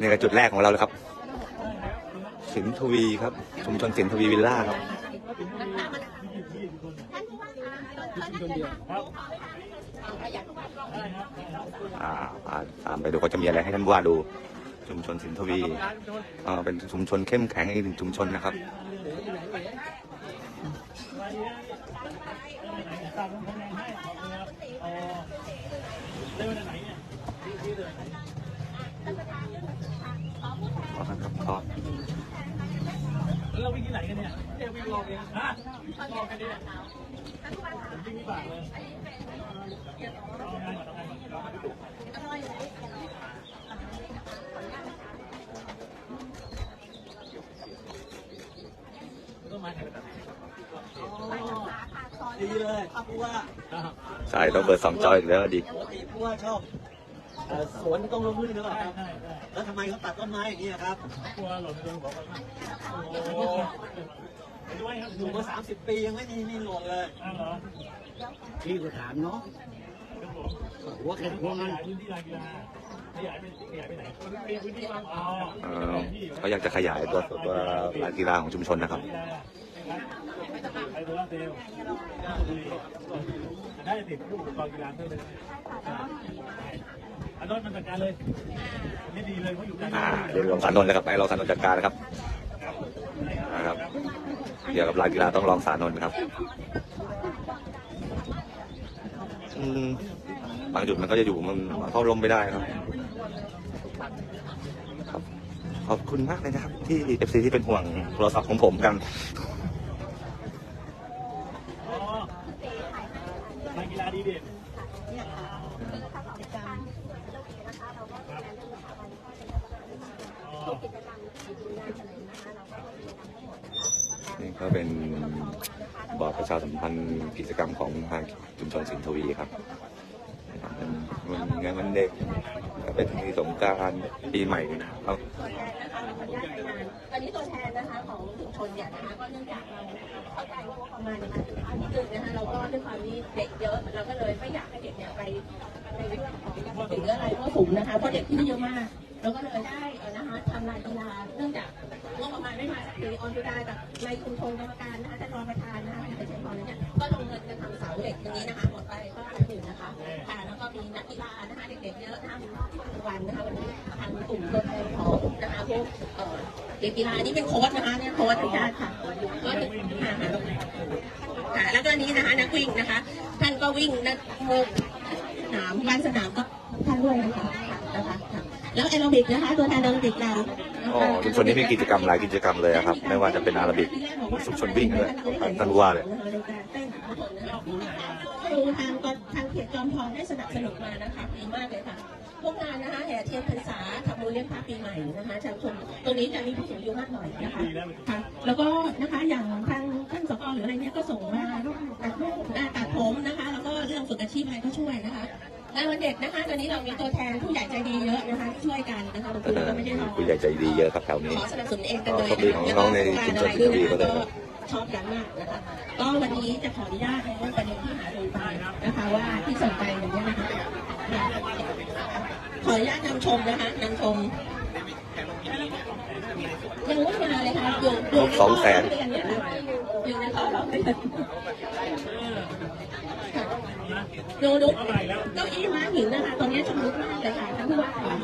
นี่ก็จุดแรกของเราเลยครับ สินทวีครับ ชุมชนสินทวีวิลล่าครับอ่าตามไปดูเขาจะมีอะไรให้ท่านผู้ว่าดู ชุมชนสินทวีอ่าเป็นชุมชนเข้มแข็งอีกหนึ่งชุมชนนะครับ ขอครับขอ แล้ว เราวิ่งที่ไหนกันเนี่ยเที่ยววิ่งรอบเองฮะรอบกันเนี่ยผมวิ่งที่ปากเลยเอางานก่อนเอางานก่อนต้นไม้ใครไปตัดดีเลยครับผู้ว่าใช่ต้องเปิดสองจออีกแล้วดิปกติผู้ว่าชอบเอ่อสวนที่ต้องลงพื้นหรือเปล่าใช่ครับใช่ใช่แล้วทำไมเขาตัดต้นไม้อย่างนี้ยครับกลัวหล่นโดนหัวกันโอ้โห ไปด้วยครับอยู่มาสามสิบปียังไม่มีมีหล่นเลยอ้าวเหรอพี่ก็ถามเนาะครับผมหัวแข็งหัวขมันยายพื้นที่ลานกีฬาขยายไปขยายไปไหนพื้นที่วางอ๋อเอ่อเขาอยากจะขยายตัวตัวลานกีฬาของชุมชนนะครับไปตัวเซลได้ติดผู้อุปกรณ์กีฬาเพิ่มเลยอันนั้นมันจัดการเลยไม่ดีเลยเพราะอยู่กลางอ่าเดี๋ยวรองสารนนท์นะครับไปรองสารนนท์จัดการนะครับ นะครับ เกี่ยวกับลานกีฬาต้องลองสานนท์ครับบางจุดมันก็จะอยู่มันเข้าลมไม่ได้ครับ ครับ ขอบคุณมากเลยนะครับ ที่เอฟซีที่เป็นห่วงโทรศัพท์ของผมกัน อ๋อลานกีฬาดีเด่น นี่ก็เป็นบอร์ดประ ชาสัมพันธ์กิจกรรมของทางชุมชนสินทวีครับเป็นวันงานวันเด็กเป็นมีสงการปีใหม่นะครับวันนี้ตัวแทนนะคะของชุมชนเนี่ยนะคะก็เนื่องจากเราเข้าใจว่างบประมาณเนี่ยมันนิดนึงนะคะเราก็ด้วยความที่เด็กเยอะเราก็เลยไม่อยากให้เด็กเนี่ยไปในเรื่องของหรืออะไรก็สูงนะคะเพราะเด็กที่นี่เยอะมากเราก็เลยได้นะคะทำลานกีฬาเนื่องจากงบประมาณไม่มาจากปีออนดูได้กับในชุมชนกรรมการนะคะท่านรองประธานนะคะ เสาเหล็กตรงนี้นะคะหมดไปก็หลายหมื่นนะคะค่ะแล้วก็มีนักกีฬานะคะเด็กๆเยอะนะคะวันนะคะวันนี้ทางกลุ่มตัวแทนของนะคะพวกเด็กกีฬานี่เป็นโค้ชนะคะเนี่ยโค้ชญาติค่ะก็ถึงค่ะแล้วก็อันนี้นะคะนักวิ่งนะคะ ท่านก็วิ่งนักสนามบ้านสนามก็ท่านด้วยนะคะนะคะค่ะแล้วแอโรบิกนะคะ ตัวแทนแอโรบิกเรา อ๋อคะชุมชนนี้มีกิจกรรมหลายกิจกรรมเลยครับ ไม่ว่าจะเป็นอาราบิกชุมชนวิ่งด้วยท่านว่าเลยทางทางเขตจอมทองได้สนับสนุนมานะคะดีมากเลยค่ะพวกงานนะคะแห่เทียนพรรษาทำบุญเลี้ยงพระปีใหม่นะคะชาวชนตรงนี้จะมีผู้สูงอายุมากหน่อยนะคะค่ะแล้วก็นะคะอย่างทางท่านสกหรืออะไรเนี้ยก็ส่งมาตัดรูปอ่าตัดผมนะคะ แล้วก็เรื่องฝึกอาชีพอะไรก็ช่วยนะคะ งานวันเด็กนะคะตอนนี้เรามีตัวแทนผู้ใหญ่ใจดีเยอะนะคะที่ช่วยกันนะคะบางทีเราก็ไม่ได้รอผู้ใหญ่ใจดีเยอะครับแถวนี้ขอสนับสนุนเองกันเลยขอบคุณของน้องในชุมชนสิงห์บุรีก็เลยครับชอบกันมากนะคะก็วันนี้จะขออนุญาตในเรื่องประเด็นที่หารือไปนะคะว่าที่สนใจอย่างนี้นะคะขออนุญาตนำชมนะคะนำชมยังไม่มาเลยค่ะอยู่อยู่ในสองแสนเรียนเนี่ยค่ะอยู่ในข้อร้องเรียน ดูดูเก้าอี้ม้าหินนะคะตอนนี้ชำรุดมากเลยค่ะท่านผู้ว่าค่ะ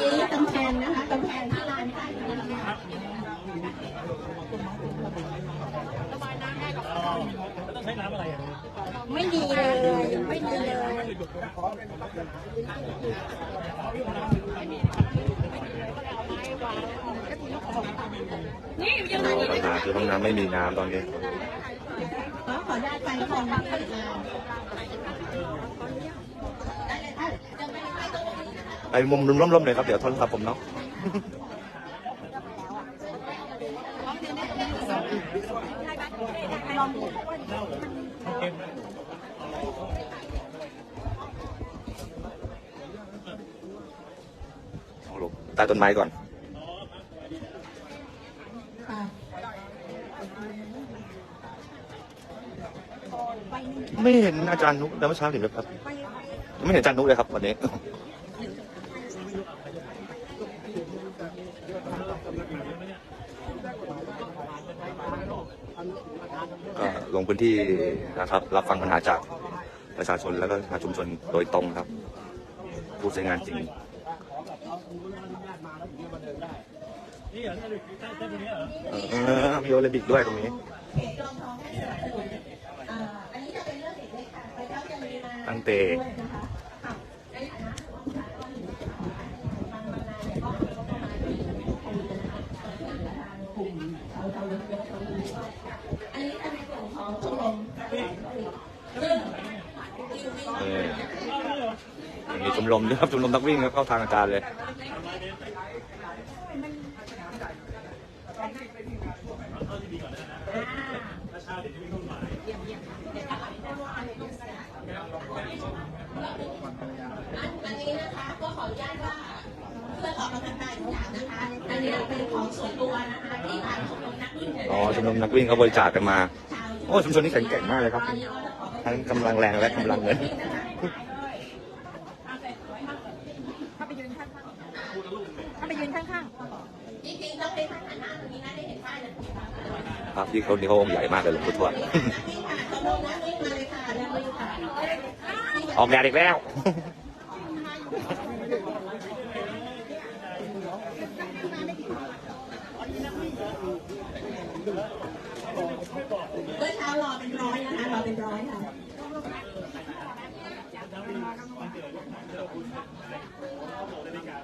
นี่กำแพงนะคะกำแพงที่ลานใต้ดินนะคะต้องใช้น้ำอะไรอะไม่ดีเลยไม่ดีเลยนี่ยังไงปัญหาคือห้องน้ำไม่มีน้ำตอนนี้ก็ขออนุญาต ไอ้มุมนุ่มร่มๆเลยครับ เดี๋ยวทนครับผมเนาะตาต้นไม้ก่อน ไม่เห็นอาจารย์นุกแต่เมื่อเช้าเห็นแล้วครับ ไม่เห็นอาจารย์นุกเลยครับวันนี้ก็ลงพื้นที่นะครับ รับฟังปัญหาจากประชาชนแล้วก็ปชาชุมชนโดยตรงครับ ผู้ใช้งานจริงมีโอลิมปิกด้วยตรงนี้ ตั้งเตะด้วยนะคะค่ะในฐานะของสากลหรือสถาบันบางบางนาเนี่ยก็มีงบประมาณที่ทุกปีนกลุ่มของชมรมซึ่งเออมีชมรมด้วยครับชมรมนักวิ่งครับเข้าทางอาจารย์เลย อันนี้นะคะก็ขออนุญาตว่าเพื่อออกกำลังกายทุกอย่าง นะคะอันนี้เป็นของส่วนตัวนะคะที่ทางชมรมนักวิ่งเนี่ยอ๋อชมรมนักวิ่งเขาบริจาคกันมาชาวโอ้ชุมชนนี้แข็งแกร่งมากเลยครับ ทั้งกำลังแรงและกำลังเงินเข้าไปยืนข้างๆเข้าไปยืนข้างจริงๆต้องเป็นทางหันหน้าตรงนี้นะได้เห็นป้ายนะครับที่เขานี่เขาองค์ใหญ่มากเลยหลวงปู่ทวดนักวิ่งค่ะชมรมนักวิ่งมาเลยค่ะนักวิ่งค่ะออกแดดอีกแล้ว เมื่อเช้ารอเป็นร้อยนะคะรอเป็นร้อยค่ะ เนี่ยค่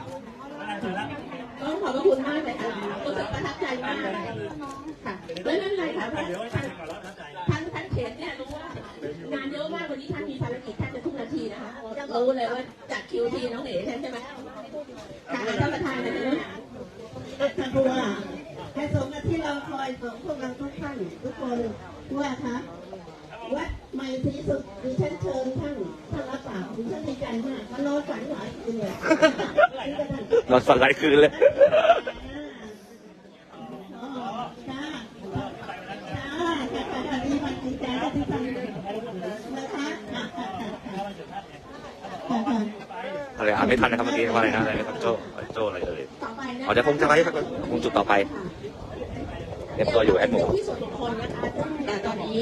ะต้องขอบพระคุณมากเลยค่ะรู้สึกประทับใจมากค่ะไม่เป็นไรค่ะท่านท่านท่านท่านเขตเนี่ยรู้ว่างานเยอะมากวันนี้ท่านมีภารกิจแค่จะทุกนาทีนะคะรู้เลยว่าจัดคิวทีน้องเอ๋ใช่ไหมค่ะท่านประธานเลยนะ ท่านผู้ว่าให้สมกับที่เราค อยของพวกเราทุกท่านทุกคนผู้ว่าคะวัดใหม่ศรีสุดดิฉันเชิญท่านท่านรับปากดิฉันดีใจมากมานอนฝันหลายคืนเลยนอนฝันหลายคืนเลยอ๋อจ้าจ้าจ้าจ้าดีมันดีใจที่ท่านนะคะค่ะค่ะค่ะค่ะค่ะอะไรอ่านไม่ทันนะครับเมื่อกี้ว่าอะไรนะอะไรนะครับโจโจอะไรเอ่ยต่อไปนะอ๋อจะคงจะไปคงจุดต่อไป เตรียมตัวอยู่แอดมูเป็นที่ส่วนบุคคลนะคะซึ่งแต่ตอนนี้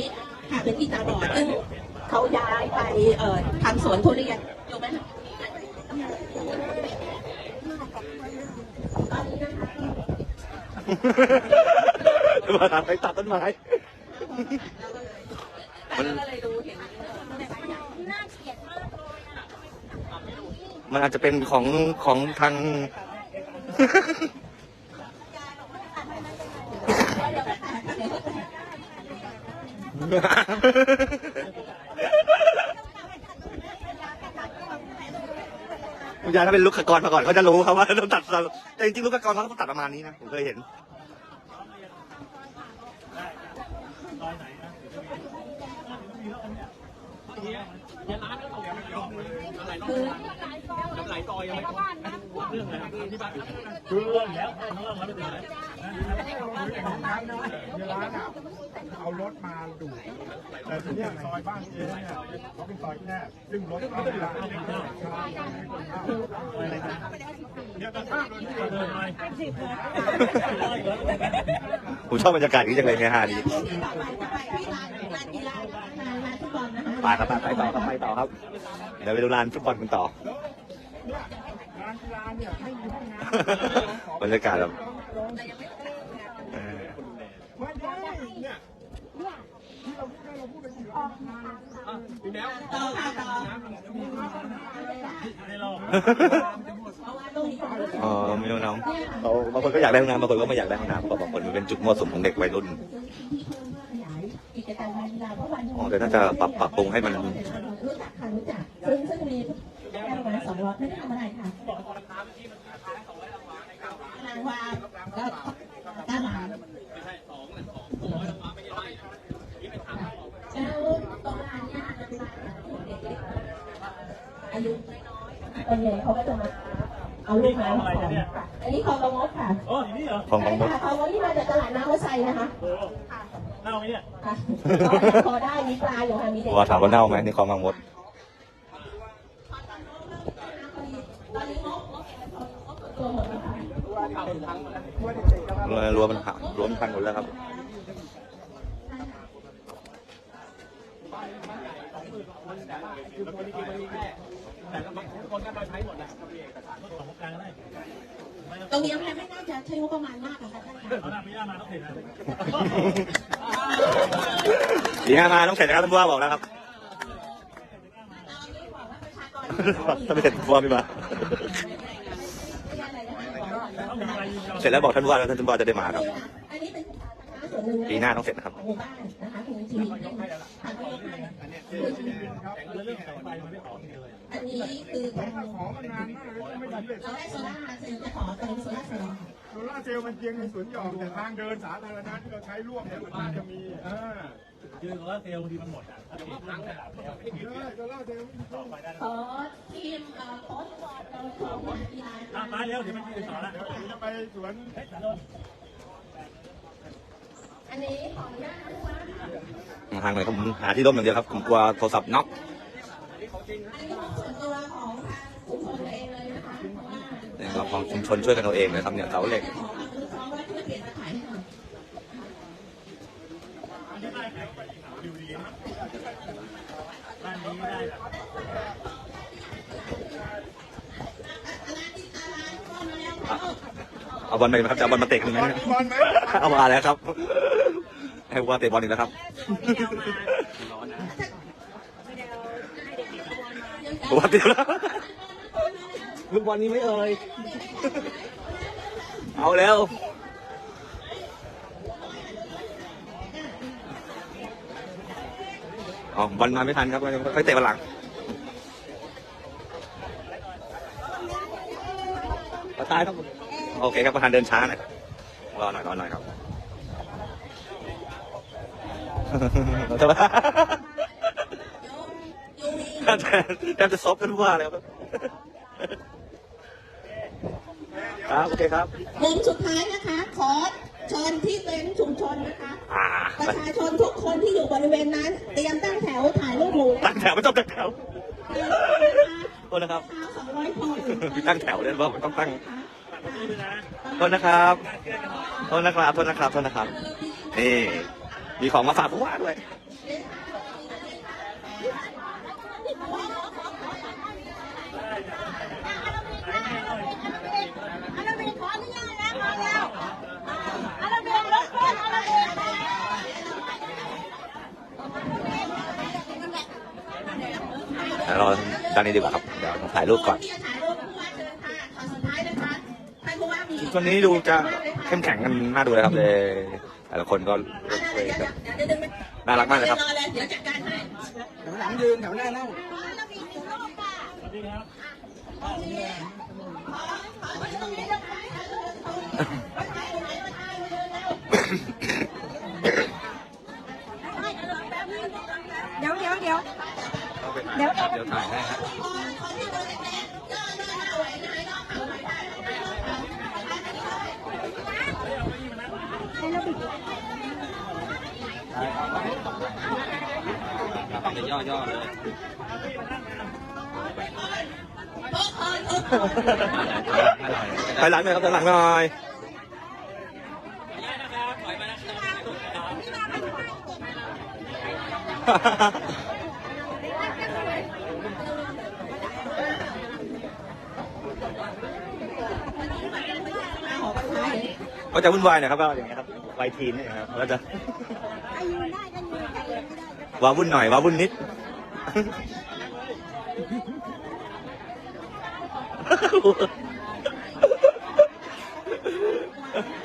ค่ะเป็นที่ตาบอดซึ่งเขาย้ายไปเอ่อทำสวนทุเรียนอยู่ไหมคะมาทำไปตัดต้นไม้แต่เราก็เลยดูเห็นมันอาจจะเป็นของของทาง คุณยายถ้าเป็นลูกขกรมาก่อนเขาจะรู้ครับว่าต้องตัดแต่จริงๆลูกขกรเขาต้องตัดประมาณนี้นะผมเคยเห็นคือคือเรื่องแล้วเรื่องแล้วไม่เป็นไร ในร้านอะเอารถมาดูดแต่ทีเนี้ยซอยบ้านเองเนี่ยเขาเป็นซอยแคบซึ่งรถเข้าไม่ได้เนี่ยก็ข้ามเลยที่เดินไปผมชอบบรรยากาศนี้จังเลยเนี่ยฮาดีที่ต่อไปจะไปที่ลานลานกีฬางานลานฟุตบอลนะคะไปครับไปต่อครับไปต่อครับ เดี๋ยวไปดูลานฟุตบอลกันต่อร้านกีฬาเนี่ยไม่มีห้องน้บรรยากาศแบบเออำ ไม่ได้เนี่ยที่เราพูดได้เราพูดไปถึงห้องน้ำต่อค่ะต่อในรอบเพราะว่าตรงนี้ของอ๋อไม่รู้น้องเขาบางคนก็อยากได้ห้องน้ำบางคนก็ไม่อยากได้ห้องน้ำเพราะบางคนมันเป็นจุดมั่วสุมของเด็กวัยรุ่นกิจกรรมกีฬาเพราะวันอ๋อแต่น่าจะปรับปรับปรุงให้มันรู้จักค่ะรู้จักซึ่งซึ่งมีแค่ประมาณสองร้อยไม่ได้ทำอะไรค่ะนางวาก็ตาหลานแล้วตรงลานเนี่ยจะเป็นลานของเด็กเล็กอายุน้อยๆส่วนใหญ่ เขาก็จะมาเอาลูกมาของอันนี้ของกระมดค่ะโอ้ยนี่เหรอของของมดค่ะของที่มาจากตลาดน้ำวัดไซนะคะโอ้เน่าไหมเนี่ยค่ะพอได้มีปลาอยู่ค่ะมีเด็กว่าถามว่าเน่าไหมนี่ของบางมดตอนนี้งบรวมมันหักรวมพันหมดแล้วครับคือค นจริงๆมันมีแค่แต่ละบางคนก็มาใช้หมดแหละของกลางก็ได้ตรงนี้ไม่น่าจะใช้งบประมาณมากนะคะท่านคะเอาหน้าพี่ย่ามาต้องเห็นนะสีห้ามาต้องเสร็จนะครับท่านผู้ว่าบอกแล้วครับถ้าไม่เสร็จผู้ว่าไม่มาต้องมีอะไรยืนยันเสร็จแล้วบอกท่านผู้ว่าแล้วท่านผู้ว่าจะได้มาครับอันนี้เป็นส่วนหนึ่งปีหน้าต้องเสร็จนะครับ หมู่บ้านนะคะคุณทีทางก็ยกให้แล้วเรื่องสายไฟมันไม่ออกเลยอันนี้คือทางขอมานานมากเลยไม่สำเร็จเราได้โซล่าเซลล์จะขอเป็นโซล่าเซลล์โซล่าเซลล์มันเพียงในสวนหย่อมแต่ทางเดินสาธารณะที่เราใช้ร่วมเนี่ยมันน่าจะมีอ่ายืนว่าเซลล์บางทีมันหมดอะถ้าติดตั้งระดับแล้วใช่โซล่าเซลล์ต่อไปได้ขอทีมเอ่อโค้ชบอลเราของกีฬาอะมาเร็วเดี๋ยวมันยืนสอนละเดี๋ยวจะไปสวนเฮ้ยสารน อันนี้ขออนุญาตนะคะทางไหนผมหาที่ร่มอย่างเดียวครับผมกลัวโทรศัพท์น็อกอันนี้ของส่วนตัวของทางชุมชนเองเลยนะคะเพราะว่าเนี่ยครับของชุมชนช่วยกันเอาเองนะครับเนี่ยเสาเหล็กขอความอนุเคราะห์ว่าช่วยเปลี่ยนตะข่ายให้หน่อยอันนี้ได้ครับดิวดีนะบ้านนี้ได้แบบอะไรที่อะไรก็มาแล้วค่ะ เอาบอลไปไหมครับจะเอาบอลมาเตะกันไหมบอลบอลไหมเอามาแล้วครับ ให้ผู้ว่าเตะบอลอีกแล้วครับผู้ว่าเตะแล้วลูกบอลนี้ไม่เอ่ยเอาแล้วอ๋อบอลมาไม่ทันครับค่อยเตะบอลหลังประตายครับโอเคครับประธานเดินช้าหน่อยรอหน่อยรอหน่อยครับ จะมาแทบแทบจะซบกันว่าเลยครับครับโอเคครับมุมสุดท้ายนะคะ ขอเชิญที่เต็นท์ชุมชนนะคะอ่าประชาชนทุกคนที่อยู่บริเวณนั้น เตรียมตั้งแถวถ่ายรูปหมู่ตั้งแถวไม่ต้องตั้งแถวโทษนะครับสองร้อยคนมีตั้งแถวเลยว่ามันต้องตั้งโทษนะครับโทษนะครับโทษนะครับโทษนะครับนี่ มีของมาฝากผู้ว่าด้วยอาราเบขออนุญาตแล้วมาแล้วอาราเบรถเพื่อนอาราเบเดี๋ยวรอด้านนี้ดีกว่าครับ เดี๋ยวผมถ่ายรูปก่อนที่จะถ่ายรูปผู้ว่าเชิญค่ะขอสุดท้ายนะคะท่านผู้ว่ามีช่วงนี้ดูจะเข้มแข็งกันน่าดูเลยครับเลยแต่ละคนก็ น่ารักมากเลยครับรอเลยเดี๋ยวจัดการให้แถวหลังยืนแถวหน้านั่ง อาราเบมีโลกอะ สวัสดีครับ ขอตรงนี้ตรงนี้นะคะมาถ่ายตรงไหนมาถ่ายมาเดินแล้ว เดี๋ยวเดี๋ยวเดี๋ยว เดี๋ยว เดี๋ยวถ่ายให้ครับ คนที่เดินแดงๆย่อหน้าหน้าไหวไหนเนาะเอาไหวได้ อาราบิก จะย่อๆเลย ทุกคนทุกคน ถอยหลังหน่อยครับถอยหลังหน่อยก็จะวุ่นวายหนะครับก็อย่างเงี้ยครับวัยทีนเนี่ยครับก็จะใครยืนได้ก็ยืนใครยืนไม่ได้ก็ว้าวุ่นหน่อยว้าวุ่นนิด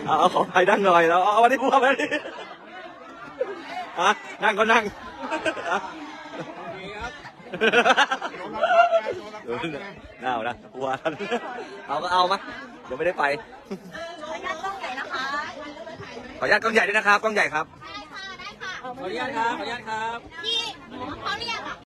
เอาเอาขอไปนั่งหน่อยแล้วเอาวันนี้พูดมาดิอะนั่งก็นั่งอะน่าเอานะกลัวเอาก็เอามาเดี๋ยวไม่ได้ไป ขออนุญาตต้องไหนนะคะขออนุญาตกล้องใหญ่ด้วยนะครับกล้องใหญ่ครับ ได้ค่ะ ได้ค่ะ ขออนุญาตครับ ขออนุญาตครับพี่เขาเรียกอะ